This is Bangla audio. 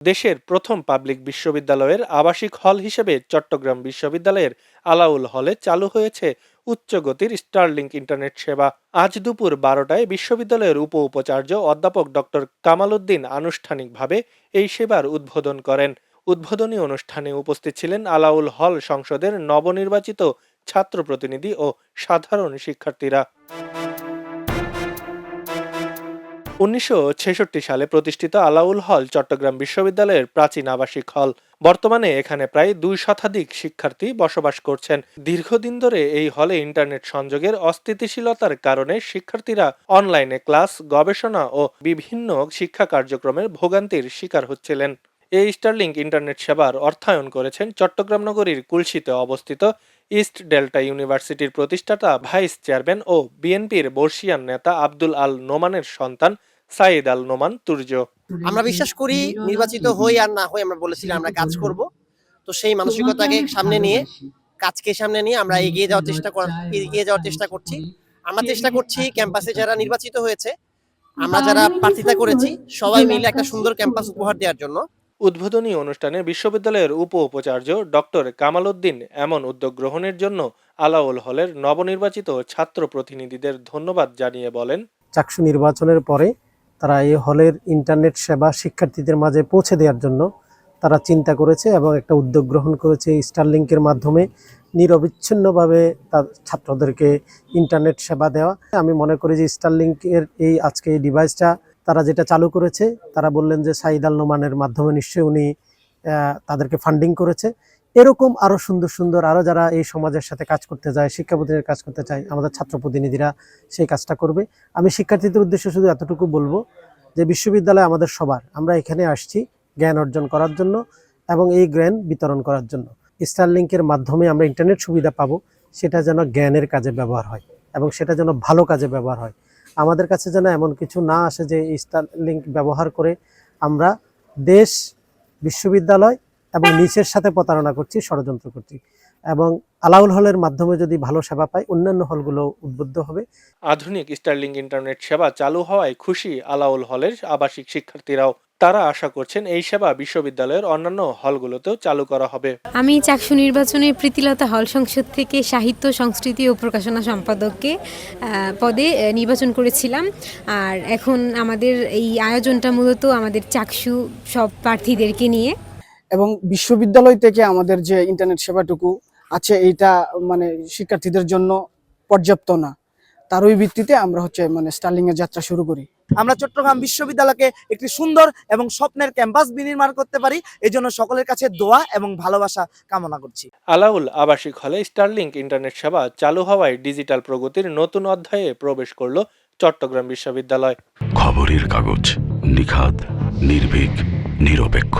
দেশের প্রথম পাবলিক বিশ্ববিদ্যালয়ের আবাসিক হল হিসেবে চট্টগ্রাম বিশ্ববিদ্যালয়ের আলাউল হলে চালু হয়েছে উচ্চগতির স্টারলিংক ইন্টারনেট সেবা। আজ দুপুর বারোটায় বিশ্ববিদ্যালয়ের উপ উপাচার্য অধ্যাপক ডক্টর কামাল উদ্দিন আনুষ্ঠানিকভাবে এই সেবার উদ্বোধন করেন। উদ্বোধনী অনুষ্ঠানে উপস্থিত ছিলেন আলাউল হল সংসদের নবনির্বাচিত ছাত্র প্রতিনিধি ও সাধারণ শিক্ষার্থীরা। উনিশশো ছেষট্টি সালে প্রতিষ্ঠিত আলাউল হল চট্টগ্রাম বিশ্ববিদ্যালয়ের প্রাচীন আবাসিক হল। বর্তমানে এখানে প্রায় দুই শতাধিক শিক্ষার্থী বসবাস করছেন। দীর্ঘদিন ধরে এই হলে ইন্টারনেট সংযোগের অস্থিতিশীলতার কারণে শিক্ষার্থীরা অনলাইনে ক্লাস, গবেষণা ও বিভিন্ন শিক্ষা কার্যক্রমের ভোগান্তির শিকার হচ্ছিলেন। এই স্টারলিংক ইন্টারনেট সেবার অর্থায়ন করেছেন চট্টগ্রাম নগরীর কুলশিতে অবস্থিত ইস্ট ডেল্টা ইউনিভার্সিটির প্রতিষ্ঠাতা ভাইস চেয়ারম্যান ও বিএনপির বর্ষিয়ান নেতা আব্দুল আল নোমানের সন্তান সাইদ আল নোমান তুর্য। আমরা বিশ্বাস করি নির্বাচিত হই আর না হই আমরা বলেছিলাম আমরা কাজ করব। তো সেই মানসিকতাকে সামনে নিয়ে, কাজকে সামনে নিয়ে আমরা এগিয়ে যাওয়ার চেষ্টা এগিয়ে যাওয়ার চেষ্টা করছি। আমরা চেষ্টা করছি ক্যাম্পাসে যারা নির্বাচিত হয়েছে, আমরা যারা প্রার্থিতা করেছি, সবাই মিলে একটা সুন্দর ক্যাম্পাস উপহার দেওয়ার জন্য। উদ্বোধনী অনুষ্ঠানে বিশ্ববিদ্যালয়ের উপ উপাচার্য ডক্টর কামাল উদ্দিন এমন উদ্যোগ গ্রহণের জন্য আলাউল হলের নবনির্বাচিত ছাত্র প্রতিনিধিদের ধন্যবাদ জানিয়ে বলেন। চাকসু নির্বাচনের পরে তারা এই হলের ইন্টারনেট সেবা শিক্ষার্থীদের মাঝে পৌঁছে দেওয়ার জন্য তারা চিন্তা করেছে এবং একটা উদ্যোগ গ্রহণ করেছে স্টারলিংকের মাধ্যমে। নিরবিচ্ছিন্নভাবে তার ছাত্রদেরকে ইন্টারনেট সেবা দেওয়া। আমি মনে করি যে স্টারলিংকের এই আজকে এই ডিভাইসটা তারা যেটা চালু করেছে, তারা বললেন যে সাইদ আল নোমানের মাধ্যমে নিশ্চয়ই উনি তাদেরকে ফান্ডিং করেছে। এরকম আরও সুন্দর সুন্দর আরও যারা এই সমাজের সাথে কাজ করতে যায় শিক্ষা প্রতিনিধির কাজ করতে চায়, আমাদের ছাত্র প্রতিনিধিরা সেই কাজটা করবে। আমি শিক্ষার্থীদের উদ্দেশ্যে শুধু এতটুকু বলব যে বিশ্ববিদ্যালয় আমাদের সবার। আমরা এখানে আসছি জ্ঞান অর্জন করার জন্য এবং এই জ্ঞান বিতরণ করার জন্য। স্টারলিংকের মাধ্যমে আমরা ইন্টারনেট সুবিধা পাবো, সেটা যেন জ্ঞানের কাজে ব্যবহার হয় এবং সেটা যেন ভালো কাজে ব্যবহার হয়। আমাদের কাছে যেন এমন কিছু না আসে যে স্টারলিংক ব্যবহার করে আমরা দেশ, বিশ্ববিদ্যালয় এবং নিচের সাথে প্রতারণা করছি ষড়যন্ত্র করছি। এবং আলাউল হলের মাধ্যমে যদি ভালো সেবা পায় অন্যান্য হলগুলো উদ্বুদ্ধ হবে। আধুনিক স্টারলিং ইন্টারনেট সেবা চালু হওয়ায় খুশি আলাউল হলের আবাসিক শিক্ষার্থীরাও তারা আশা করছেন এই সেবা বিশ্ববিদ্যালয়ের অন্যান্য হলগুলোতেও চালু করা হবে। আমি চাকসু নির্বাচনে প্রীতিলতা হল সংসদ থেকে সাহিত্য সংস্কৃতি ও প্রকাশনা সম্পাদককে আহ, পদে নির্বাচন করেছিলাম। আর এখন আমাদের এই আয়োজনটা মূলত আমাদের চাকসু সব প্রার্থীদেরকে নিয়ে। এবং বিশ্ববিদ্যালয় থেকে আমাদের যে ইন্টারনেট সেবাটুকু আছে এইটা মানে শিক্ষার্থীদের জন্য পর্যাপ্ত না। তারই ভিত্তিতে আমরা হচ্ছে মানে স্টার্লিং এর যাত্রা শুরু করি। আমরা চট্টগ্রাম বিশ্ববিদ্যালয়কে একটি সুন্দর এবং স্বপ্নের ক্যাম্পাস বিনির্মাণ করতে পারি এই জন্য সকলের কাছে দোয়া এবং ভালোবাসা কামনা করছি। আলাউল আবাসিক হলে স্টারলিংক ইন্টারনেট সেবা চালু হওয়ায় ডিজিটাল প্রগতির নতুন অধ্যায়ে প্রবেশ করল চট্টগ্রাম বিশ্ববিদ্যালয়। খবরের কাগজ নিখাত নির্ভীক নিরপেক্ষ।